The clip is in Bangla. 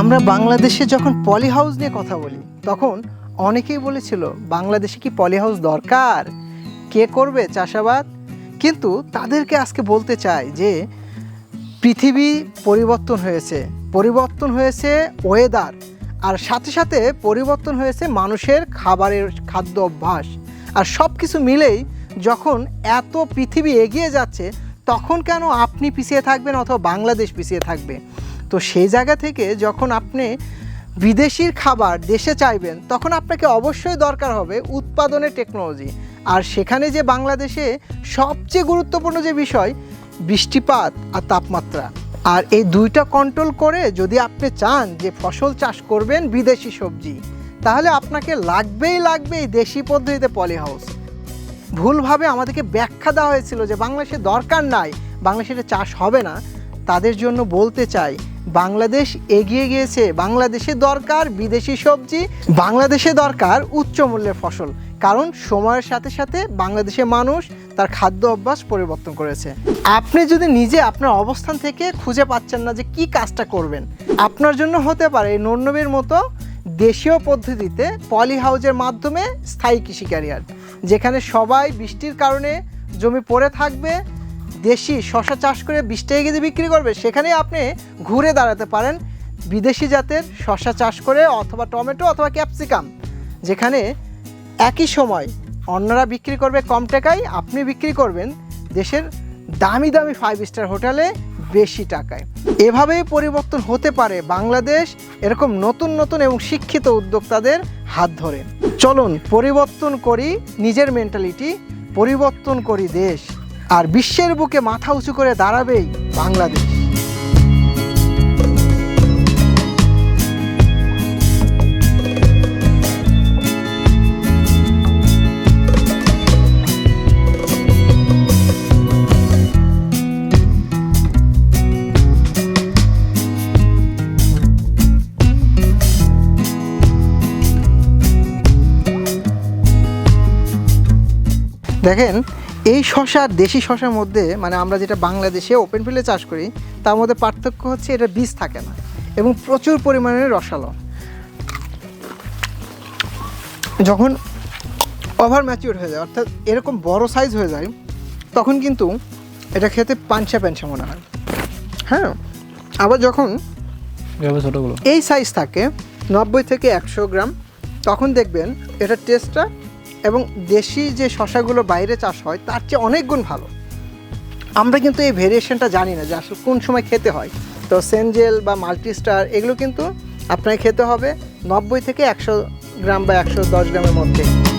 আমরা বাংলাদেশে যখন পলি হাউস নিয়ে কথা বলি, তখন অনেকেই বলেছিল, বাংলাদেশে কি পলি হাউস দরকার? কে করবে চাষাবাদ? কিন্তু তাদেরকে আজকে বলতে চাই যে, পৃথিবী পরিবর্তন হয়েছে। পরিবর্তন হয়েছে ওয়েদার আর সাথে সাথে পরিবর্তন হয়েছে মানুষের খাবারের খাদ্য অভ্যাস। আর সব কিছু মিলেই যখন এত পৃথিবী এগিয়ে যাচ্ছে, তখন কেন আপনি পিছিয়ে থাকবেন অথবা বাংলাদেশ পিছিয়ে থাকবে? তো সেই জায়গা থেকে যখন আপনি বিদেশির খাবার দেশে চাইবেন, তখন আপনাকে অবশ্যই দরকার হবে উৎপাদনের টেকনোলজি আর সেখানে যে বাংলাদেশে সবচেয়ে গুরুত্বপূর্ণ যে বিষয়, বৃষ্টিপাত আর তাপমাত্রা। আর এই দুইটা কন্ট্রোল করে যদি আপনি চান যে ফসল চাষ করবেন বিদেশি সবজি, তাহলে আপনাকে লাগবেই লাগবে এই দেশি পদ্ধতিতে পলি হাউস ভুলভাবে আমাদেরকে ব্যাখ্যা দেওয়া হয়েছিল যে বাংলাদেশে দরকার নাই, বাংলাদেশে চাষ হবে না। তাদের জন্য বলতে চাই বাংলাদেশ এগিয়ে গিয়েছে। বাংলাদেশে দরকার বিদেশি সবজি, বাংলাদেশে দরকার উচ্চ মূল্যের ফসল। কারণ সময়ের সাথে সাথে বাংলাদেশের মানুষ তার খাদ্য অভ্যাস পরিবর্তন করেছে। আপনি যদি নিজে আপনার অবস্থান থেকে খুঁজে পাচ্ছেন না যে কি কাজটা করবেন, আপনার জন্য হতে পারে এই নন্নবীর মতো দেশীয় পদ্ধতিতে পলি হাউজের মাধ্যমে স্থায়ী কৃষি ক্যারিয়ার, যেখানে সবাই বৃষ্টির কারণে জমি পড়ে থাকবে দেশি শশা চাষ করে বিশ টাকা কেজি বিক্রি করবে সেখানে আপনি ঘুরে দাঁড়াতে পারেন বিদেশি জাতের শশা চাষ করে অথবা টমেটো অথবা ক্যাপসিকাম, যেখানে একই সময় অন্যরা বিক্রি করবে কম টাকায়, আপনি বিক্রি করবেন দেশের দামি দামি ফাইভ স্টার হোটেলে বেশি টাকায়। এভাবেই পরিবর্তন হতে পারে বাংলাদেশ, এরকম নতুন নতুন এবং শিক্ষিত উদ্যোক্তাদের হাত ধরে। চলুন পরিবর্তন করি নিজের মেন্টালিটি পরিবর্তন করি দেশ। আর বিশ্বের বুকে মাথা উঁচু করে দাঁড়াবেই বাংলাদেশ। দেখেন এই শশা আর দেশি শশার মধ্যে মানে আমরা যেটা বাংলাদেশে ওপেন ফিল্ডে চাষ করি তার মধ্যে পার্থক্য হচ্ছে এটা বীজ থাকে না এবং প্রচুর পরিমাণে রসালো। যখন ওভার ম্যাচিউর হয়ে যায় অর্থাৎ এরকম বড় সাইজ হয়ে যায় তখন কিন্তু এটা খেতে পাঞ্চা প্যাঞ্চা মনে হয়। হ্যাঁ? আবার যখন এই সাইজ থাকে নব্বই থেকে একশো গ্রাম তখন দেখবেন এটার টেস্টটা এবং দেশি যে শশাগুলো বাইরে চাষ হয়, তার চেয়ে অনেক গুণ ভালো। আমরা কিন্তু এই ভেরিয়েশনটা জানি না যে আসলে কোন সময় খেতে হয়। তো সেনজেল বা মাল্টিস্টার এগুলো কিন্তু আপনাকে খেতে হবে নব্বই থেকে একশো গ্রাম বা একশো দশ গ্রামের মধ্যে।